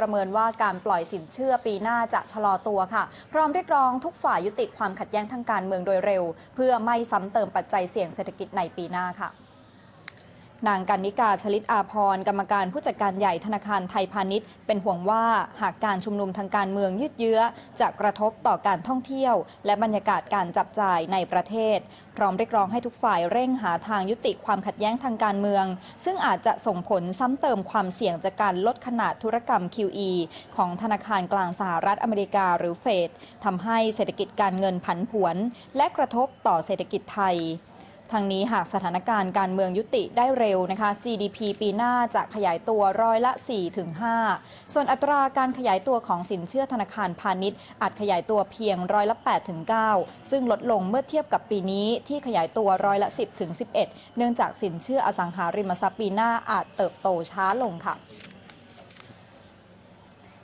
ประเมินว่าการปล่อยสินเชื่อปีหน้าจะชะลอตัวค่ะ พร้อมเรียกร้องทุกฝ่ายยุติความขัดแย้งทางการเมืองโดยเร็ว เพื่อไม่ซ้ำเติมปัจจัยเสี่ยงเศรษฐกิจในปีหน้าค่ะ นางกันนิกาชลิตอาพรกรรมการผู้จัดการใหญ่ธนาคารไทยพาณิชย์ เป็นห่วงว่าหากการชุมนุมทางการเมืองยืดเยื้อ จะกระทบต่อการท่องเที่ยว และบรรยากาศการจับจ่ายในประเทศ พร้อมเรียกร้องให้ทุกฝ่ายเร่งหาทางยุติความขัดแย้งทางการเมือง ซึ่งอาจจะส่งผลซ้ำเติมความเสี่ยงจากการลดขนาดธุรกรรม QE ของธนาคารกลางสหรัฐอเมริกาหรือเฟดทำให้เศรษฐกิจการเงินผันผวน และกระทบต่อเศรษฐกิจไทย ทางนี้หากสถานการณ์การเมืองยุติได้เร็วนะคะ GDP ปีหน้าจะขยายตัวร้อยละ 4-5 ส่วนอัตราการขยายตัวของสินเชื่อธนาคารพาณิชย์อาจขยายตัวเพียงร้อยละ 8-9 ซึ่งลดลงเมื่อเทียบกับปีนี้ที่ขยายตัวร้อยละ 10-11 เนื่องจากสินเชื่ออสังหาริมทรัพย์ปีหน้าอาจเติบโตช้าลงค่ะ